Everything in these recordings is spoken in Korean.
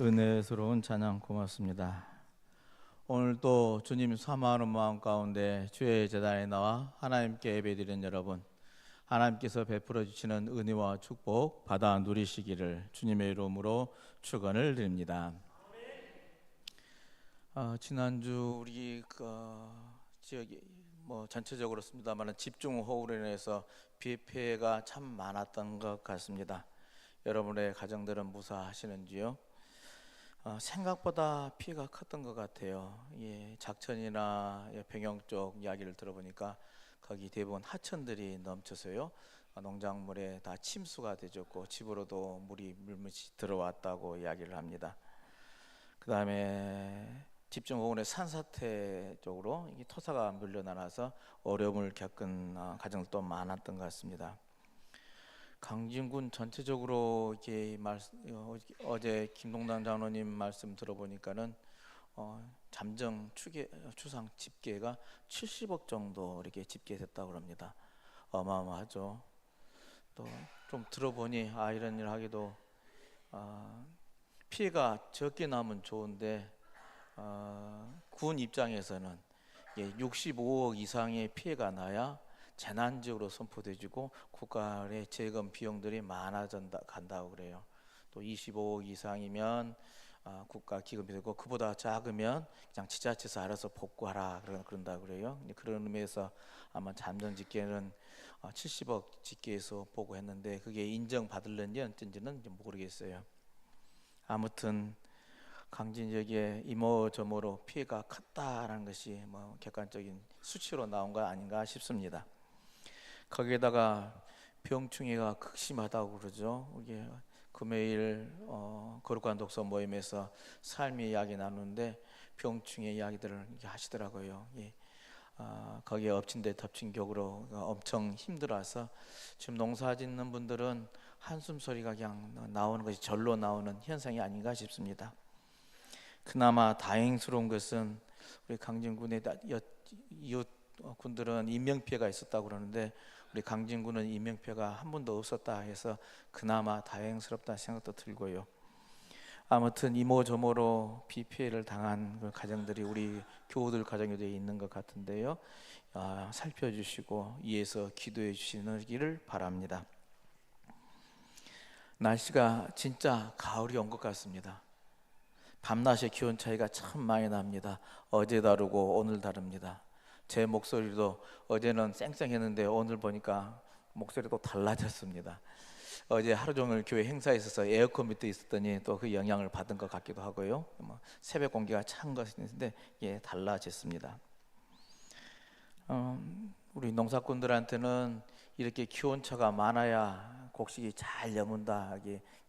은혜스러운 찬양 고맙습니다. 오늘도 주님 사모하는 마음 가운데 주의 재단에 나와 하나님께 예배드리는 여러분, 하나님께서 베풀어 주시는 은혜와 축복 받아 누리시기를 주님의 이름으로 축원을 드립니다. 어, 지난주 우리 그 지역이 뭐 전체적으로 습니다만 집중 호우로 인해서 비 피해가 참 많았던 것 같습니다. 여러분의 가정들은 무사하시는지요? 어, 생각보다 피해가 컸던 것 같아요. 예, 작천이나 예, 병영 쪽 이야기를 들어보니까 거기 대부분 하천들이 넘쳐서요. 어, 농작물에 다 침수가 되졌고 집으로도 물이 물밑이 들어왔다고 이야기를 합니다. 그 다음에 집중호우의 산사태 쪽으로 이 토사가 밀려나서 어려움을 겪은 어, 가정도 많았던 것 같습니다. 강진군 전체적으로 이렇게 말, 어, 어제 김동당 장로님 말씀 들어보니까는 어, 잠정 추계, 추상 집계가 70억 정도 이렇게 집계됐다고 합니다. 어마어마하죠. 또 좀 들어보니 아 이런 일 하기도 어, 피해가 적게 나면 좋은데 어, 군 입장에서는 예, 65억 이상의 피해가 나야 재난지역으로 선포돼지고 국가의 재건 비용들이 많아진다 간다고 그래요. 또 25억 이상이면 아, 국가 기금이 되고 그보다 작으면 그냥 지자체에서 알아서 복구하라 그런 그런다 그래요. 그런 의미에서 아마 잠정 집계는 70억 어, 집계에서 보고했는데 그게 인정받을는지 어쩐지는 모르겠어요. 아무튼 강진 지역에 이모저모로 피해가 컸다라는 것이 뭐 객관적인 수치로 나온 거 아닌가 싶습니다. 거기에다가 병충해가 극심하다고 그러죠. 이게 금요일 어, 거룩한 독서 모임에서 삶의 이야기 나누는데 병충해 이야기들을 하시더라고요. 예. 아, 거기에 엎친 데 덮친 격으로 엄청 힘들어서 지금 농사 짓는 분들은 한숨 소리가 그냥 나오는 것이 절로 나오는 현상이 아닌가 싶습니다. 그나마 다행스러운 것은 우리 강진군의 이웃 군들은 인명 피해가 있었다고 그러는데 우리 강진군은 이명표가 한 번도 없었다 해서 그나마 다행스럽다 생각도 들고요. 아무튼 이모저모로 비 피해를 당한 그 가정들이 우리 교우들 가정에 있는 것 같은데요. 아, 살펴주시고 이에서 기도해 주시기를 바랍니다. 날씨가 진짜 가을이 온 것 같습니다. 밤낮의 기온 차이가 참 많이 납니다. 어제 다르고 오늘 다릅니다. 제 목소리도 어제는 쌩쌩했는데 오늘 보니까 목소리도 달라졌습니다. 어제 하루 종일 교회 행사에 있어서 에어컨 밑에 있었더니 또 그 영향을 받은 것 같기도 하고요. 뭐 새벽 공기가 찬 것인데 예 달라졌습니다. 어, 우리 농사꾼들한테는 이렇게 기온차가 많아야 곡식이 잘 여문다.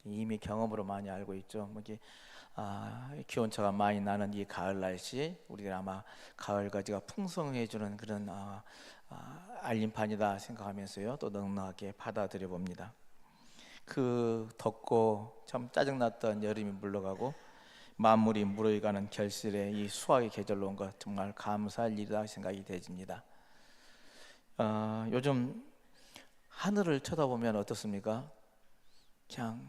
이미 경험으로 많이 알고 있죠. 뭐 이게 아, 기온차가 많이 나는 이 가을 날씨 우리가 아마 가을 가지가 풍성해주는 그런 아, 아, 알림판이다 생각하면서요 또 넉넉하게 받아들여 봅니다. 그 덥고 참 짜증났던 여름이 물러가고 만물이 무르익어가는 결실에 이 수확의 계절로 온 것 정말 감사할 일이다 생각이 되집니다. 어, 요즘 하늘을 쳐다보면 어떻습니까? 그냥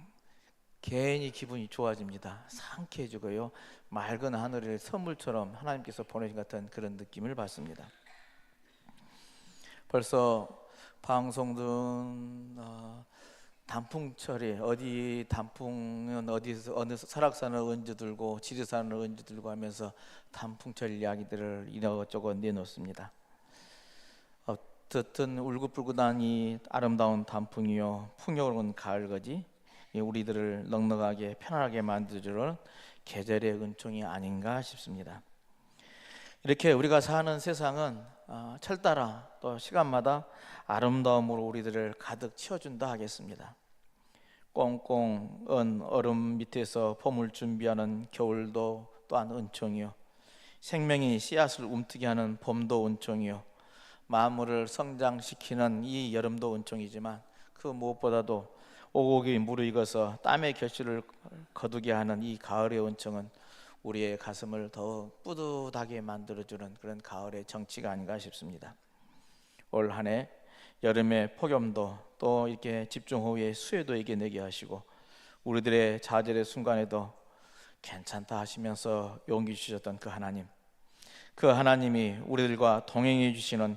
괜히 기분이 좋아집니다. 상쾌해지고요. 맑은 하늘을 선물처럼 하나님께서 보내신 같은 그런 느낌을 받습니다. 벌써 방송 등 어, 단풍철에 어디 단풍은 어디서 어느 설악산을 언제 들고 지리산을 언제 들고 하면서 단풍철 이야기들을 이것저것 내놓습니다. 어떻든 울긋불긋한 이 아름다운 단풍이요 풍요로운 가을거지 우리들을 넉넉하게 편안하게 만들어주는 계절의 은총이 아닌가 싶습니다. 이렇게 우리가 사는 세상은 어, 철따라 또 시간마다 아름다움으로 우리들을 가득 채워준다 하겠습니다. 꽁꽁 얼음 밑에서 봄을 준비하는 겨울도 또한 은총이요. 생명이 씨앗을 움트게 하는 봄도 은총이요. 마음을 성장시키는 이 여름도 은총이지만 그 무엇보다도 오곡이 무르익어서 땀의 결실을 거두게 하는 이 가을의 온청은 우리의 가슴을 더 뿌듯하게 만들어주는 그런 가을의 정치가 아닌가 싶습니다. 올 한 해 여름의 폭염도 또 이렇게 집중호우의 수해도 이겨내게 하시고 우리들의 좌절의 순간에도 괜찮다 하시면서 용기 주셨던 그 하나님. 그 하나님이 우리들과 동행해 주시는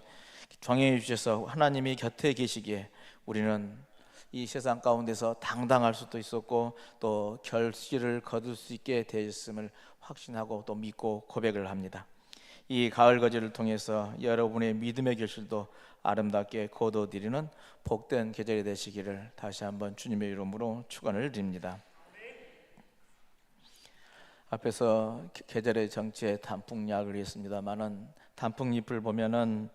동행해 주셔서 하나님이 곁에 계시기에 우리는 이 세상 가운데서 당당할 수도 있었고 또 결실을 거둘 수 있게 되었음을 확신하고 또 믿고 고백을 합니다. 이 가을 거지를 통해서 여러분의 믿음의 결실도 아름답게 거둬들이는 복된 계절이 되시기를 다시 한번 주님의 이름으로 축원을 드립니다. 앞에서 계절의 정치에 단풍약을 했습니다만은 단풍잎을 보면은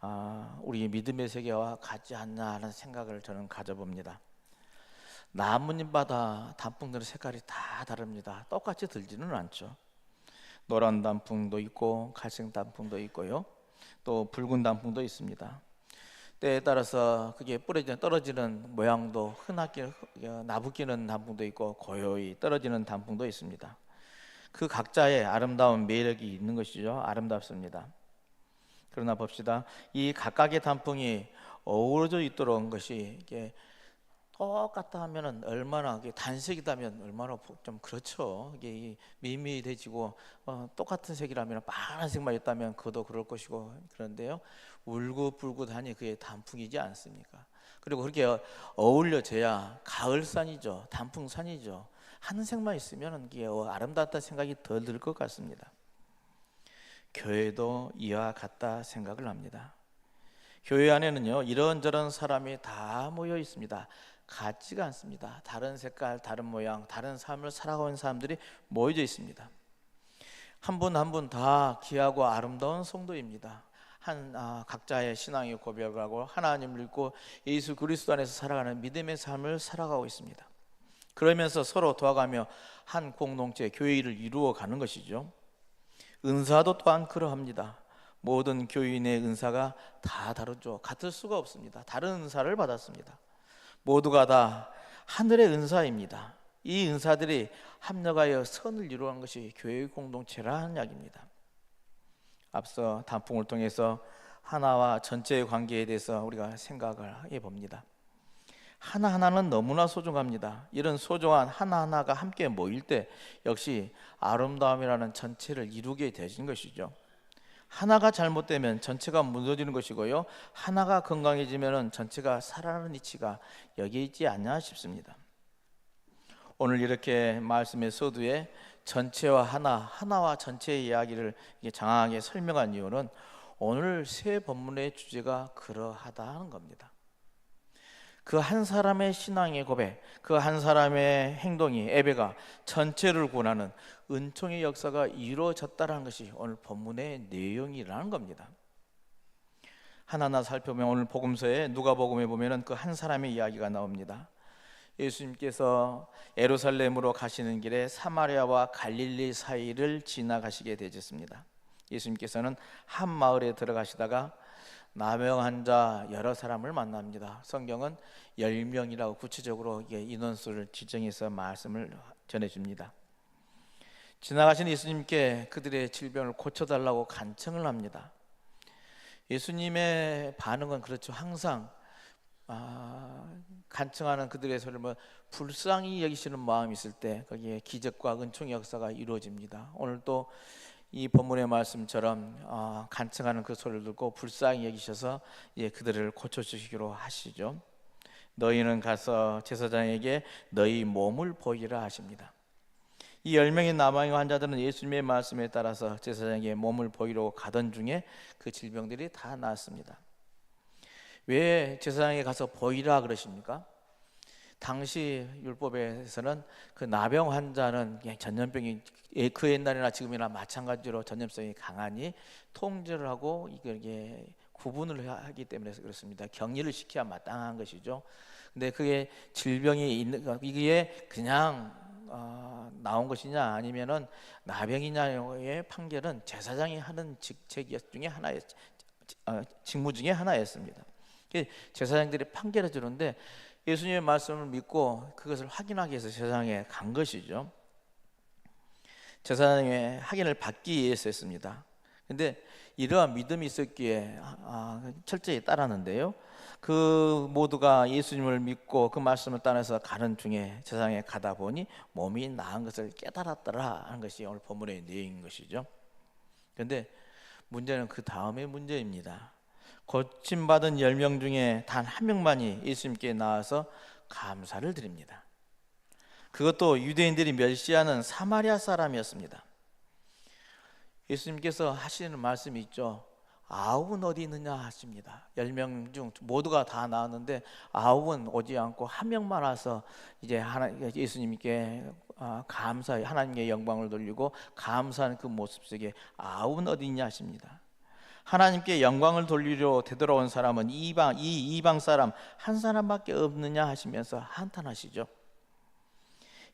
아, 우리 믿음의 세계와 같지 않나 하는 생각을 저는 가져봅니다. 나뭇잎마다 단풍들의 색깔이 다 다릅니다. 똑같이 들지는 않죠. 노란 단풍도 있고 갈색 단풍도 있고요. 또 붉은 단풍도 있습니다. 때에 따라서 그게 뿌려져 떨어지는 모양도 흔하게 나부끼는 단풍도 있고 고요히 떨어지는 단풍도 있습니다. 그 각자의 아름다운 매력이 있는 것이죠. 아름답습니다. 그러나 봅시다. 이 각각의 단풍이 어우러져 있도록 한 것이 이게 똑같다 하면은 얼마나 단색이다면 얼마나 좀 그렇죠. 이게 미미해지고 어, 똑같은 색이라면 파란색만 있다면 그도 그럴 것이고 그런데요. 울긋불긋하니 그게 단풍이지 않습니까? 그리고 그렇게 어울려져야 가을산이죠. 단풍산이죠. 하늘색만 있으면 이게 아름답다 생각이 덜 들 것 같습니다. 교회도 이와 같다 생각을 합니다. 교회 안에는요 이런저런 사람이 다 모여 있습니다. 같지가 않습니다. 다른 색깔, 다른 모양, 다른 삶을 살아가는 사람들이 모여져 있습니다. 한 분 한 분 다 귀하고 아름다운 성도입니다. 한 아, 각자의 신앙의 고백하고 하나님을 믿고 예수 그리스도 안에서 살아가는 믿음의 삶을 살아가고 있습니다. 그러면서 서로 도와가며 한 공동체 교회를 이루어 가는 것이죠. 은사도 또한 그러합니다. 모든 교인의 은사가 다 다르죠. 같을 수가 없습니다. 다른 은사를 받았습니다. 모두가 다 하늘의 은사입니다. 이 은사들이 합력하여 선을 이루는 것이 교회 공동체라는 이야기입니다. 앞서 단풍을 통해서 하나와 전체의 관계에 대해서 우리가 생각을 해 봅니다. 하나하나는 너무나 소중합니다. 이런 소중한 하나하나가 함께 모일 때 역시 아름다움이라는 전체를 이루게 되신 것이죠. 하나가 잘못되면 전체가 무너지는 것이고요. 하나가 건강해지면 전체가 살아나는 이치가 여기 있지 않냐 싶습니다. 오늘 이렇게 말씀의 서두에 전체와 하나, 하나와 전체의 이야기를 장황하게 설명한 이유는 오늘 세 본문의 주제가 그러하다는 겁니다. 그 한 사람의 신앙의 고백, 그 한 사람의 행동이 에베가 전체를 구원하는 은총의 역사가 이루어졌다는 것이 오늘 본문의 내용이라는 겁니다. 하나하나 살펴보면 오늘 복음서에 누가복음에 보면은 그 한 사람의 이야기가 나옵니다. 예수님께서 예루살렘으로 가시는 길에 사마리아와 갈릴리 사이를 지나가시게 되셨습니다. 예수님께서는 한 마을에 들어가시다가 나병 환자 여러 사람을 만납니다. 성경은 10명이라고 구체적으로 인원수를 지정해서 말씀을 전해 줍니다. 지나가신 예수님께 그들의 질병을 고쳐달라고 간청을 합니다. 예수님의 반응은 그렇죠. 항상 아, 간청하는 그들의 소리를 뭐 불쌍히 여기시는 마음이 있을 때 거기에 기적과 은총의 역사가 이루어집니다. 오늘 또 이 본문의 말씀처럼 어, 간청하는 그 소리를 듣고 불쌍히 여기셔서 예, 그들을 고쳐주시기로 하시죠. 너희는 가서 제사장에게 너희 몸을 보이라 하십니다. 이 열 명의 남아의 환자들은 예수님의 말씀에 따라서 제사장에게 몸을 보이러 가던 중에 그 질병들이 다 나았습니다. 왜 제사장에 가서 보이라 그러십니까? 당시 율법에서는 그 나병 환자는 전염병이 예, 그 옛날이나 지금이나 마찬가지로 전염성이 강하니 통제를 하고 이게 구분을 하기 때문에 그렇습니다. 격리를 시켜야 마땅한 것이죠. 근데 그게 질병이 있는 이게 그냥 어, 나온 것이냐 아니면은 나병이냐의 판결은 제사장이 하는 직책 중에 하나였 어, 직무 중에 하나였습니다. 제사장들이 판결해 주는데 예수님의 말씀을 믿고 그것을 확인하기 위해서 세상에 간 것이죠. 제사장의 확인을 받기 위해서 했습니다. 근데 이러한 믿음이 있었기에 아, 철저히 따랐는데요. 그 모두가 예수님을 믿고 그 말씀을 따라서 가는 중에 세상에 가다 보니 몸이 나은 것을 깨달았더라 하는 것이 오늘 본문의 내용인 것이죠. 그런데 문제는 그 다음의 문제입니다. 고침받은 10명 중에 단 한 명만이 예수님께 나와서 감사를 드립니다. 그것도 유대인들이 멸시하는 사마리아 사람이었습니다. 예수님께서 하시는 말씀이 있죠. 아홉은 어디 있느냐 하십니다. 열명중 모두가 다 나왔는데 아홉은 오지 않고 한 명만 와서 이제 하나 예수님께 아, 감사 하나님께 영광을 돌리고 감사하는 그 모습 속에 아홉은 어디 있냐 하십니다. 하나님께 영광을 돌리려 되돌아온 사람은 이방 이 이방 사람 한 사람밖에 없느냐 하시면서 한탄하시죠.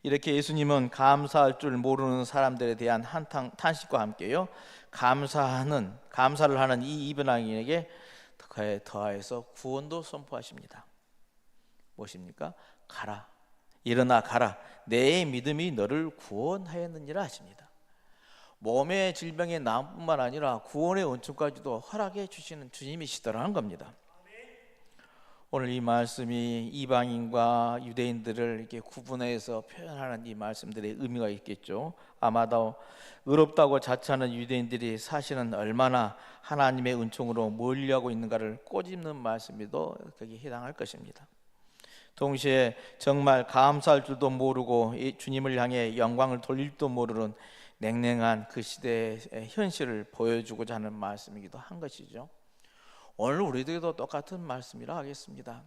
이렇게 예수님은 감사할 줄 모르는 사람들에 대한 한탄 탄식과 함께요. 감사하는 감사를 하는 이 그에 더하여서 구원도 선포하십니다. 무엇입니까? 가라. 일어나 가라. 내 믿음이 너를 구원하였느니라 하십니다. 몸의 질병의 나음뿐만 아니라 구원의 원천까지도 허락해 주시는 주님이시더라는 겁니다. 오늘 이 말씀이 이방인과 유대인들을 이렇게 구분해서 표현하는 이 말씀들의 의미가 있겠죠. 아마도 의롭다고 자처하는 유대인들이 사실은 얼마나 하나님의 은총으로 몰려하고 있는가를 꼬집는 말씀이도 거기에 해당할 것입니다. 동시에 정말 감사할 줄도 모르고 주님을 향해 영광을 돌릴 줄도 모르는 냉랭한 그 시대의 현실을 보여주고자 하는 말씀이기도 한 것이죠. 오늘 우리들도 똑같은 말씀이라 하겠습니다.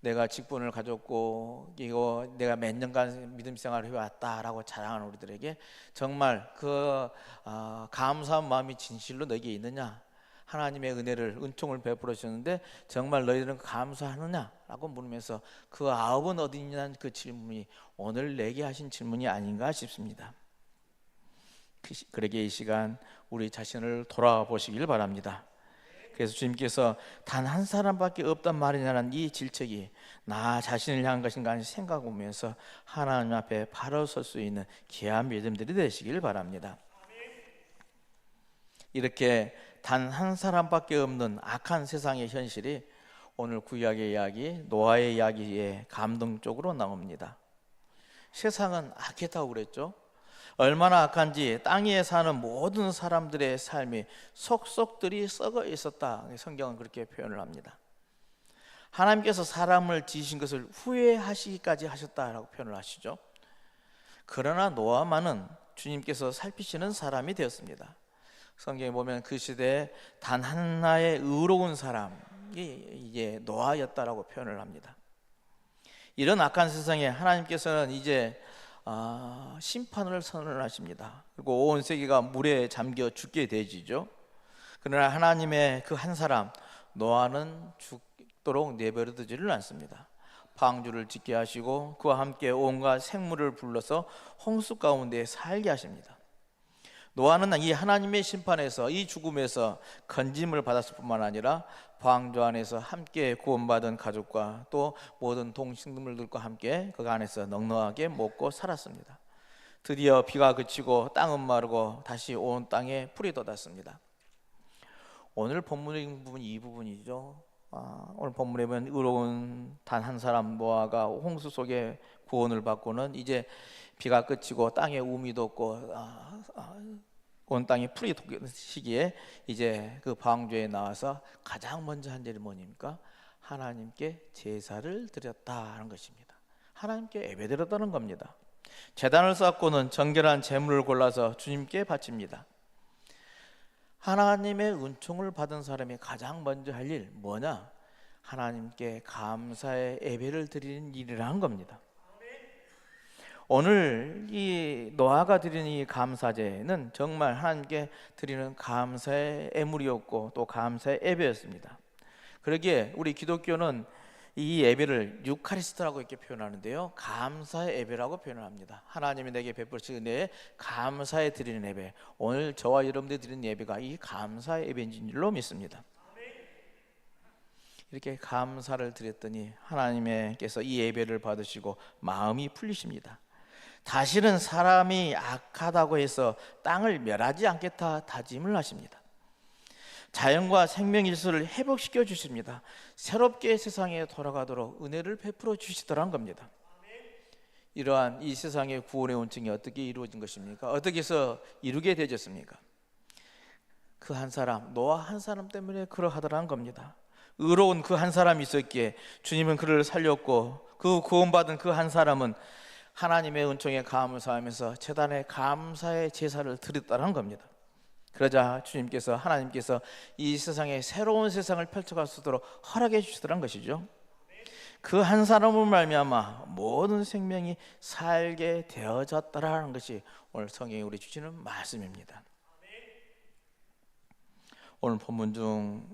내가 직분을 가졌고 이거 내가 몇 년간 믿음 생활을 해왔다라고 자랑하는 우리들에게 정말 그 어, 감사한 마음이 진실로 너에게 있느냐? 하나님의 은혜를 은총을 베풀어 주셨는데 정말 너희들은 감사하느냐라고 물으면서 그 아홉은 어디 있냐는 그 질문이 오늘 내게 하신 질문이 아닌가 싶습니다. 그러게 이 시간 우리 자신을 돌아보시길 바랍니다. 그래서 주님께서 단 한 사람밖에 없단 말이냐는 이 질책이 나 자신을 향한 것인가 생각하면서 하나님 앞에 바로 설 수 있는 귀한 믿음들이 되시길 바랍니다. 이렇게 단 한 사람밖에 없는 악한 세상의 현실이 오늘 구약의 이야기, 노아의 이야기에 감동적으로 나옵니다. 세상은 악했다고 그랬죠. 얼마나 악한지 땅 위에 사는 모든 사람들의 삶이 속속들이 썩어 있었다. 성경은 그렇게 표현을 합니다. 하나님께서 사람을 지으신 것을 후회하시기까지 하셨다라고 표현을 하시죠. 그러나 노아만은 주님께서 살피시는 사람이 되었습니다. 성경에 보면 그 시대에 단 하나의 의로운 사람이 이제 노아였다라고 표현을 합니다. 이런 악한 세상에 하나님께서는 이제 아, 심판을 선언하십니다. 그리고 온 세계가 물에 잠겨 죽게 되지죠. 그러나 하나님의 그 한 사람 노아는 죽도록 내버려 두지를 않습니다. 방주를 짓게 하시고 그와 함께 온갖 생물을 불러서 홍수 가운데 살게 하십니다. 노아는 이 하나님의 심판에서 이 죽음에서 건짐을 받았을 뿐만 아니라 방주 안에서 함께 구원받은 가족과 또 모든 동식물들과 함께 그 안에서 넉넉하게 먹고 살았습니다. 드디어 비가 그치고 땅은 마르고 다시 온 땅에 풀이 돋았습니다. 오늘 본문의 부분 이 부분이죠. 아, 오늘 본문에 보면 의로운 단 한 사람 노아가 홍수 속에 구원을 받고는 이제 비가 그치고 땅에 우미 돋고 아, 아, 온 땅에 풀이 돋는 시기에 이제 그 방주에 나와서 가장 먼저 한 일이 뭐니까 하나님께 제사를 드렸다는 것입니다. 하나님께 예배드렸다는 겁니다. 재단을 쌓고는 정결한 제물을 골라서 주님께 바칩니다. 하나님의 은총을 받은 사람이 가장 먼저 할 일 뭐냐? 하나님께 감사의 예배를 드리는 일이라는 겁니다. 오늘 이 노아가 드리는 이 감사제는 정말 하나님께 드리는 감사의 애물이었고 또 감사의 예배였습니다. 그러기에 우리 기독교는 이 예배를 유카리스트라고 이렇게 표현하는데요. 감사의 예배라고 표현을 합니다. 하나님이 내게 베푸신 은혜에 감사에 드리는 예배. 오늘 저와 여러분들이 드리는 예배가 이 감사의 예배인 줄로 믿습니다. 이렇게 감사를 드렸더니 하나님께서 이 예배를 받으시고 마음이 풀리십니다. 다시는 사람이 악하다고 해서 땅을 멸하지 않겠다 다짐을 하십니다. 자연과 생명 일수를 회복시켜 주십니다. 새롭게 세상에 돌아가도록 은혜를 베풀어 주시더란 겁니다. 이러한 이 세상의 구원의 온증이 어떻게 이루어진 것입니까? 어떻게 해서 이루게 되졌습니까? 그 한 사람, 노아 한 사람 때문에 그러하더란 겁니다. 의로운 그 한 사람이 있었기에 주님은 그를 살렸고 그 구원받은 그 한 사람은 하나님의 은총에 감사하면서 재단에 감사의 제사를 드렸다는 겁니다. 그러자 주님께서 하나님께서 이 세상에 새로운 세상을 펼쳐갈 수 있도록 허락해 주시더란 것이죠. 그 한 사람을 말미암아 모든 생명이 살게 되어졌다라는 것이 오늘 성경이 우리 주시는 말씀입니다. 오늘 본문 중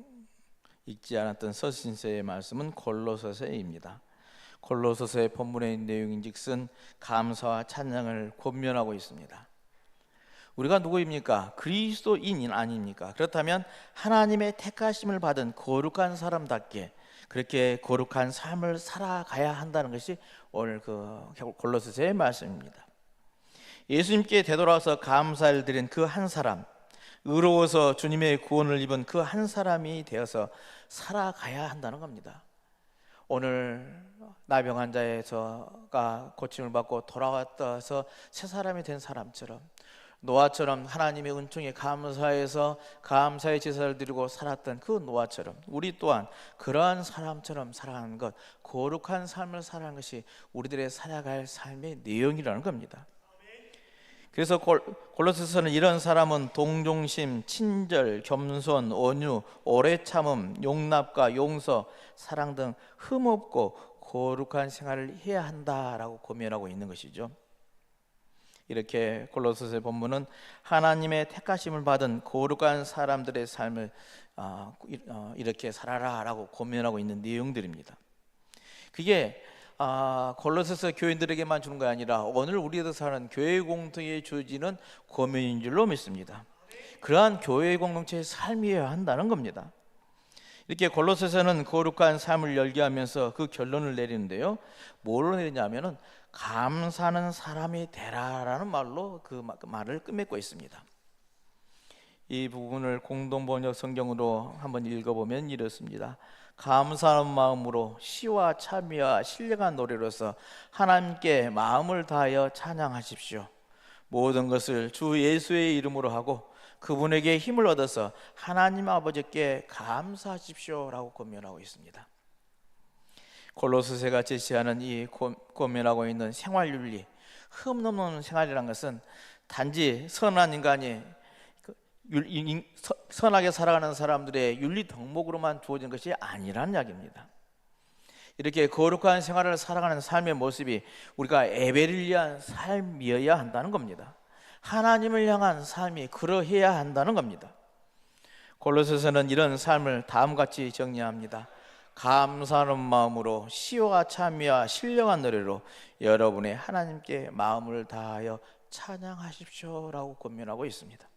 읽지 않았던 서신서의 말씀은 골로서서입니다. 골로서서의 본문의 내용인즉슨 감사와 찬양을 권면하고 있습니다. 우리가 누구입니까? 그리스도인인 아닙니까? 그렇다면 하나님의 택하심을 받은 거룩한 사람답게 그렇게 거룩한 삶을 살아가야 한다는 것이 오늘 그 골로새서의 말씀입니다. 예수님께 되돌아와서 감사를 드린 그 한 사람, 의로워서 주님의 구원을 입은 그 한 사람이 되어서 살아가야 한다는 겁니다. 오늘 나병 환자에서가 고침을 받고 돌아왔다서 새 사람이 된 사람처럼 노아처럼 하나님의 은총에 감사해서 감사의 제사를 드리고 살았던 그 노아처럼 우리 또한 그러한 사람처럼 살아가는 것 거룩한 삶을 살아가는 것이 우리들의 살아갈 삶의 내용이라는 겁니다. 그래서 골로새서는 이런 사람은 동정심, 친절, 겸손, 온유, 오래 참음, 용납과 용서, 사랑 등 흠없고 거룩한 생활을 해야 한다라고 고면하고 있는 것이죠. 이렇게 골로새서의 본문은 하나님의 택하심을 받은 거룩한 사람들의 삶을 어, 어, 이렇게 살아라라고 고면하고 있는 내용들입니다. 그게 아, 골로새서 교인들에게만 주는 게 아니라 오늘 우리들 사는 교회 공동체에 주어지는 고민인 줄로 믿습니다. 그러한 교회 공동체의 삶이어야 한다는 겁니다. 이렇게 골로새서는 거룩한 삶을 열기하면서 그 결론을 내리는데요. 뭐로 내리냐면은 감사하는 사람이 되라라는 말로 그 말을 끝맺고 있습니다. 이 부분을 공동 번역 성경으로 한번 읽어보면 이렇습니다. 감사하는 마음으로 시와 참여와 신령한 노래로서 하나님께 마음을 다하여 찬양하십시오. 모든 것을 주 예수의 이름으로 하고 그분에게 힘을 얻어서 하나님 아버지께 감사하십시오라고 권면하고 있습니다. 골로스세가 제시하는 이 권면하고 있는 생활 윤리, 흠없는 생활이란 것은 단지 선한 인간이 그 선하게 살아가는 사람들의 윤리 덕목으로만 주어진 것이 아니란 이야기입니다. 이렇게 거룩한 생활을 살아가는 삶의 모습이 우리가 에베릴리한 삶이어야 한다는 겁니다. 하나님을 향한 삶이 그러해야 한다는 겁니다. 골로새서는 이런 삶을 다음같이 정리합니다. 감사하는 마음으로 시와 참여와 신령한 노래로 여러분의 하나님께 마음을 다하여 찬양하십시오라고 권면하고 있습니다.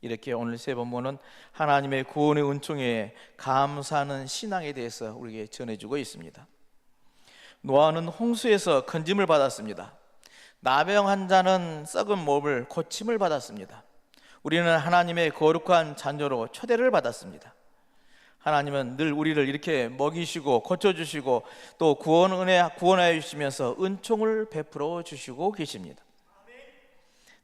이렇게 오늘 세 번문은 하나님의 구원의 은총에 감사하는 신앙에 대해서 우리에게 전해주고 있습니다. 노아는 홍수에서 건짐을 받았습니다. 나병 환자는 썩은 몸을 고침을 받았습니다. 우리는 하나님의 거룩한 자녀로 초대를 받았습니다. 하나님은 늘 우리를 이렇게 먹이시고 고쳐주시고 또 구원 은혜 구원하여 주시면서 은총을 베풀어 주시고 계십니다.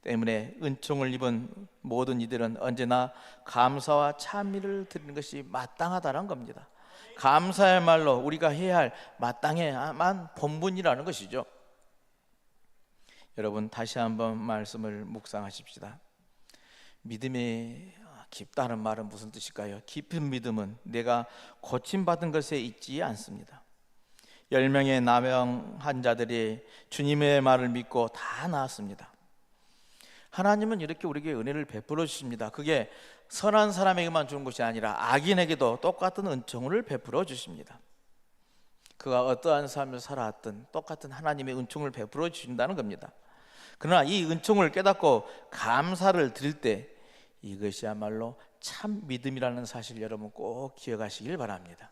때문에 은총을 입은 모든 이들은 언제나 감사와 찬미를 드리는 것이 마땅하다는 겁니다. 감사야말로 우리가 해야 할 마땅해야만 본분이라는 것이죠. 여러분 다시 한번 말씀을 묵상하십시다. 믿음이 깊다는 말은 무슨 뜻일까요? 깊은 믿음은 내가 고침받은 것에 있지 않습니다. 열 명의 나병 환자들이 주님의 말을 믿고 다 나았습니다. 하나님은 이렇게 우리에게 은혜를 베풀어 주십니다. 그게 선한 사람에게만 주는 것이 아니라 악인에게도 똑같은 은총을 베풀어 주십니다. 그가 어떠한 삶을 살아왔든 똑같은 하나님의 은총을 베풀어 주신다는 겁니다. 그러나 이 은총을 깨닫고 감사를 드릴 때 이것이야말로 참 믿음이라는 사실 여러분 꼭 기억하시길 바랍니다.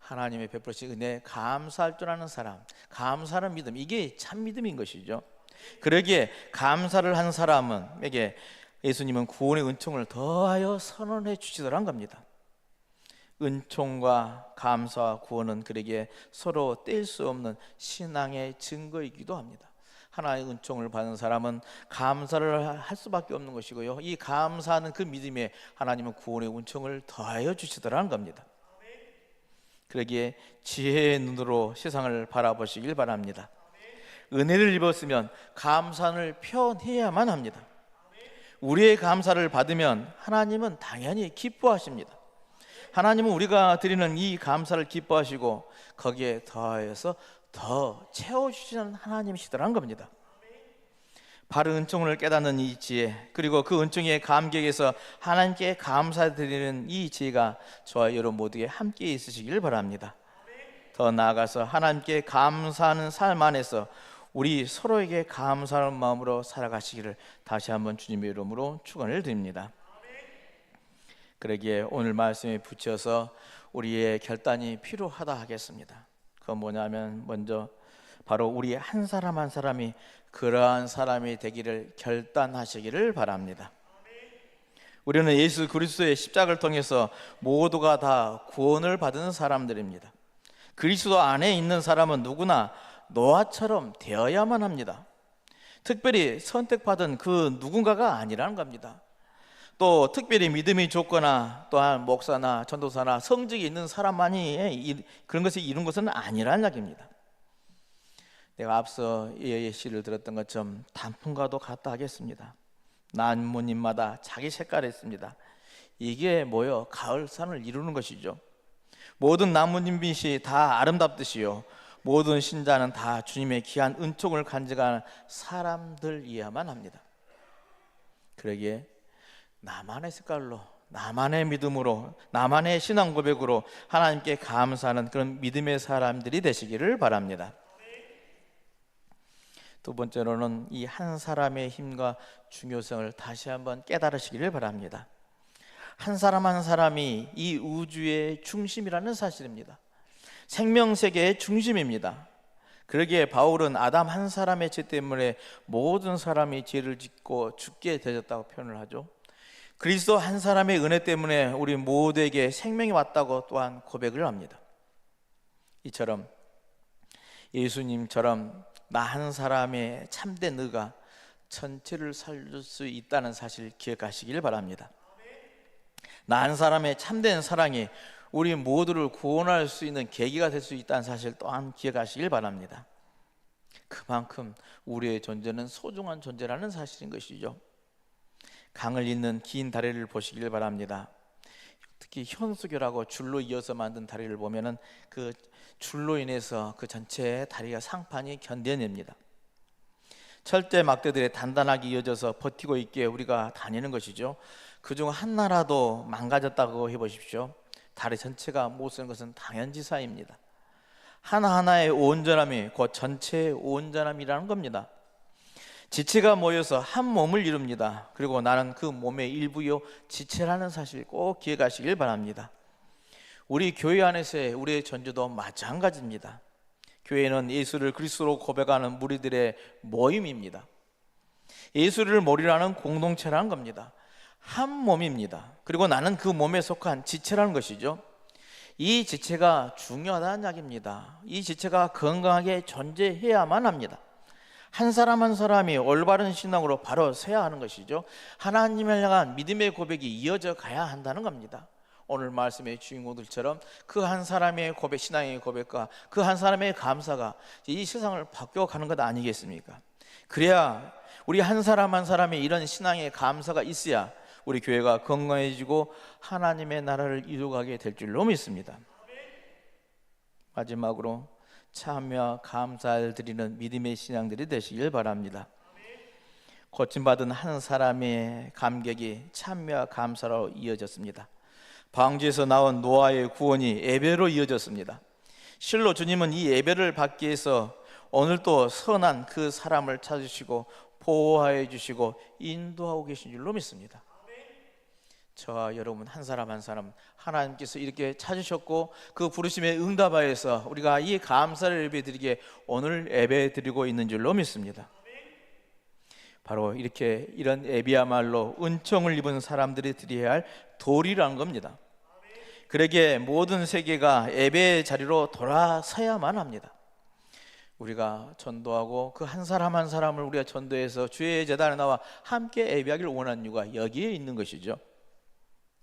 하나님의 베푸신 은혜 감사할 줄 아는 사람, 감사하는 믿음 이게 참 믿음인 것이죠. 그러기에 감사를 한 사람은에게 예수님은 구원의 은총을 더하여 선언해 주시더란 겁니다. 은총과 감사와 구원은 그에게 서로 뗄 수 없는 신앙의 증거이기도 합니다. 하나의 은총을 받은 사람은 감사를 할 수밖에 없는 것이고요. 이 감사하는 그 믿음에 하나님은 구원의 은총을 더하여 주시더라는 겁니다. 그러기에 지혜의 눈으로 세상을 바라보시길 바랍니다. 은혜를 입었으면 감사를 표현해야만 합니다. 우리의 감사를 받으면 하나님은 당연히 기뻐하십니다. 하나님은 우리가 드리는 이 감사를 기뻐하시고 거기에 더해서 더 채워주시는 하나님이시더란 겁니다. 바른 은총을 깨닫는 이 지혜 그리고 그 은총의 감격에서 하나님께 감사드리는 이 지혜가 저와 여러분 모두에 함께 있으시길 바랍니다. 더 나아가서 하나님께 감사하는 삶 안에서 우리 서로에게 감사하는 마음으로 살아가시기를 다시 한번 주님의 이름으로 축원을 드립니다. 그러기에 오늘 말씀에 붙여서 우리의 결단이 필요하다 하겠습니다. 그건 뭐냐면 먼저 바로 우리 한 사람 한 사람이 그러한 사람이 되기를 결단하시기를 바랍니다. 우리는 예수 그리스도의 십자가를 통해서 모두가 다 구원을 받은 사람들입니다. 그리스도 안에 있는 사람은 누구나 노아처럼 되어야만 합니다. 특별히 선택받은 그 누군가가 아니라는 겁니다. 또 특별히 믿음이 좋거나 또한 목사나 전도사나 성직이 있는 사람만이 그런 것이 이룬 것은 아니라는 이야기입니다. 내가 앞서 예시를 들었던 것처럼 단풍과도 같다 하겠습니다. 난무님마다 자기 색깔이 있습니다. 이게 뭐요? 가을산을 이루는 것이죠. 모든 나뭇잎이 다 아름답듯이요. 모든 신자는 다 주님의 귀한 은총을 간직하는 사람들이야만 합니다. 그러기에 나만의 색깔로 나만의 믿음으로 나만의 신앙 고백으로 하나님께 감사하는 그런 믿음의 사람들이 되시기를 바랍니다. 두 번째로는 이 한 사람의 힘과 중요성을 다시 한번 깨달으시기를 바랍니다. 한 사람 한 사람이 이 우주의 중심이라는 사실입니다. 생명세계의 중심입니다. 그러기에 바울은 아담 한 사람의 죄 때문에 모든 사람이 죄를 짓고 죽게 되었다고 표현을 하죠. 그리스도 한 사람의 은혜 때문에 우리 모두에게 생명이 왔다고 또한 고백을 합니다. 이처럼 예수님처럼 나 한 사람의 참된 의가 전체를 살릴 수 있다는 사실 기억하시길 바랍니다. 나 한 사람의 참된 사랑이 우리 모두를 구원할 수 있는 계기가 될 수 있다는 사실 또한 기억하시길 바랍니다. 그만큼 우리의 존재는 소중한 존재라는 사실인 것이죠. 강을 잇는 긴 다리를 보시길 바랍니다. 특히 현수교라고 줄로 이어서 만든 다리를 보면은 그 줄로 인해서 그 전체 다리가 상판이 견뎌냅니다. 철제 막대들이 단단하게 이어져서 버티고 있게 우리가 다니는 것이죠. 그중 하나라도 망가졌다고 해보십시오. 다리 전체가 못 쓰는 것은 당연지사입니다. 하나하나의 온전함이 곧 전체의 온전함이라는 겁니다. 지체가 모여서 한 몸을 이룹니다. 그리고 나는 그 몸의 일부요 지체라는 사실 꼭 기억하시길 바랍니다. 우리 교회 안에서의 우리의 전주도 마찬가지입니다. 교회는 예수를 그리스도로 고백하는 무리들의 모임입니다. 예수를 머리라는 공동체라는 겁니다. 한 몸입니다. 그리고 나는 그 몸에 속한 지체라는 것이죠. 이 지체가 중요하다는 이야기입니다. 이 지체가 건강하게 존재해야만 합니다. 한 사람 한 사람이 올바른 신앙으로 바로 서야 하는 것이죠. 하나님을 향한 믿음의 고백이 이어져 가야 한다는 겁니다. 오늘 말씀의 주인공들처럼 그 한 사람의 고백, 신앙의 고백과 그 한 사람의 감사가 이 세상을 바뀌어 가는 것 아니겠습니까? 그래야 우리 한 사람 한 사람의 이런 신앙의 감사가 있어야 우리 교회가 건강해지고 하나님의 나라를 이루어가게 될 줄로 믿습니다. 마지막으로 참여 감사를 드리는 믿음의 신앙들이 되시길 바랍니다. 고침받은 한 사람의 감격이 참여 감사로 이어졌습니다. 방주에서 나온 노아의 구원이 예배로 이어졌습니다. 실로 주님은 이 예배를 받기 위해서 오늘 또 선한 그 사람을 찾으시고 보호하여 주시고 인도하고 계신 줄로 믿습니다. 저와 여러분 한 사람 한 사람 하나님께서 이렇게 찾으셨고 그 부르심에 응답하여서 우리가 이 감사를 예배 드리기에 오늘 예배 드리고 있는 줄로 믿습니다. 바로 이렇게 이런 예비야말로 은총을 입은 사람들이 드려야 할 도리라는 겁니다. 그러기에 모든 세계가 예배의 자리로 돌아서야만 합니다. 우리가 전도하고 그 한 사람 한 사람을 우리가 전도해서 주의 재단에 나와 함께 예배하기를 원하는 이유가 여기에 있는 것이죠.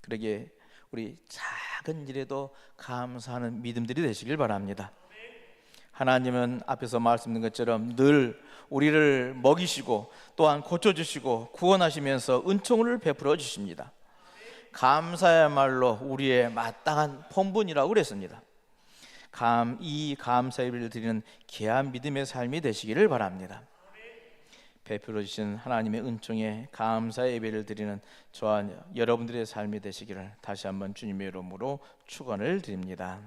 그러기에 우리 작은 일에도 감사하는 믿음들이 되시길 바랍니다. 하나님은 앞에서 말씀드린 것처럼 늘 우리를 먹이시고 또한 고쳐주시고 구원하시면서 은총을 베풀어 주십니다. 감사야말로 우리의 마땅한 본분이라고 그랬습니다. 감, 이 감사 예배를 드리는 귀한 믿음의 삶이 되시기를 바랍니다. 베풀어 주신 하나님의 은총에 감사 예배를 드리는 저와 여러분들의 삶이 되시기를 다시 한번 주님의 이름으로 축원을 드립니다.